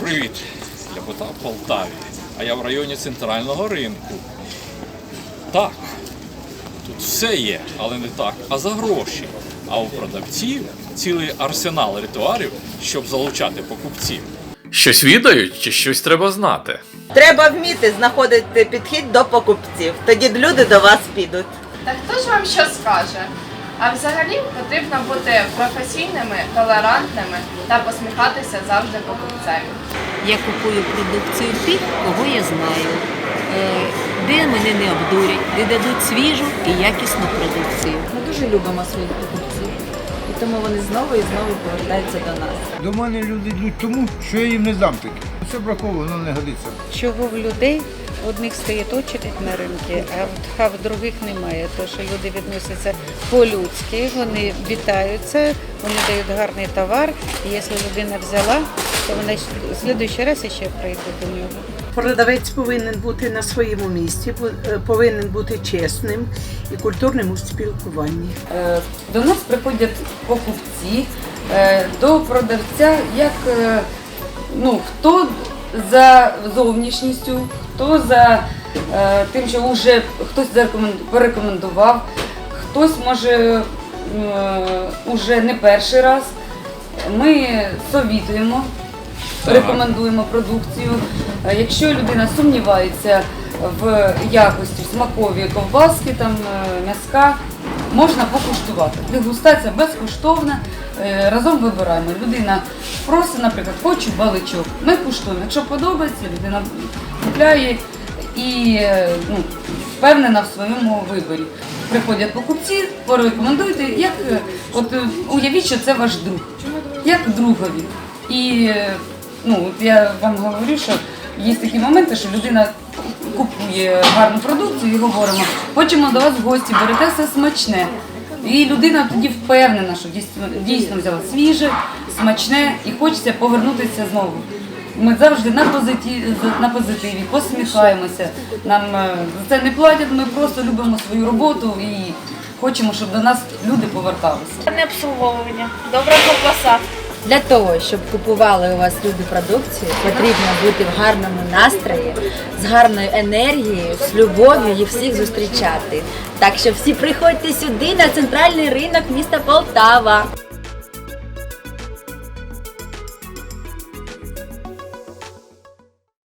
Привіт! Я Ляпота в Полтаві. А я в районі центрального ринку. Так, тут все є, але не так, а за гроші. А у продавців цілий арсенал ритуалів, щоб залучати покупців. Щось відають чи щось треба знати? Треба вміти знаходити підхід до покупців. Тоді люди до вас підуть. Та хто ж вам що скаже? А взагалі потрібно бути професійними, толерантними та посміхатися завжди покупцеві. Я купую продукцію тих, кого я знаю, е, де мене не обдурять, де дадуть свіжу і якісну продукцію. Ми дуже любимо своїх покупців. І тому вони знову і знову повертаються до нас. До мене люди йдуть тому, що я їм не дам таке. Це браково, воно не годиться. чого в людей в одних стоїть очередь на ринку, а в, а в других немає. То що люди відносяться по-людськи, вони вітаються, вони дають гарний товар. І якщо людина взяла, то вона в слідуючий раз ще прийде до нього. Продавець повинен бути на своєму місці, е, повинен бути чесним і культурним у спілкуванні. Е, До нас приходять покупці, е, до продавця, як ну, хто за зовнішністю, хто за е, тим, що вже хтось порекомендував, хтось може е, уже не перший раз. Ми совітуємо, рекомендуємо продукцію. Е, Якщо людина сумнівається в якості, в смакові ковбаски, там е, м'яска, можна покуштувати. Дегустація безкоштовна. е, Разом вибираємо. Людина просить, наприклад, хочу баличок. Ми куштуємо. Якщо подобається, людина купляє і е, ну, впевнена в своєму виборі. Приходять покупці, порекомендуйте, як е, от уявіть, що це ваш друг, як другові. І ну, от я вам говорю, що є такі моменти, що людина купує гарну продукцію і говоримо, хочемо до вас в гості, берете все смачне. І людина тоді впевнена, що дійсно, дійсно взяла свіже, смачне і хочеться повернутися знову. Ми завжди на позитиві, на позитиві, посміхаємося. Нам е, за це не платять, ми просто любимо свою роботу і хочемо, щоб до нас люди поверталися. Не обслуговування, добра ковбаса. Для того, щоб купували у вас люди продукцію, потрібно бути в гарному настрої, з гарною енергією, з любов'ю і всіх зустрічати. Так що всі приходьте сюди на центральний ринок міста Полтава.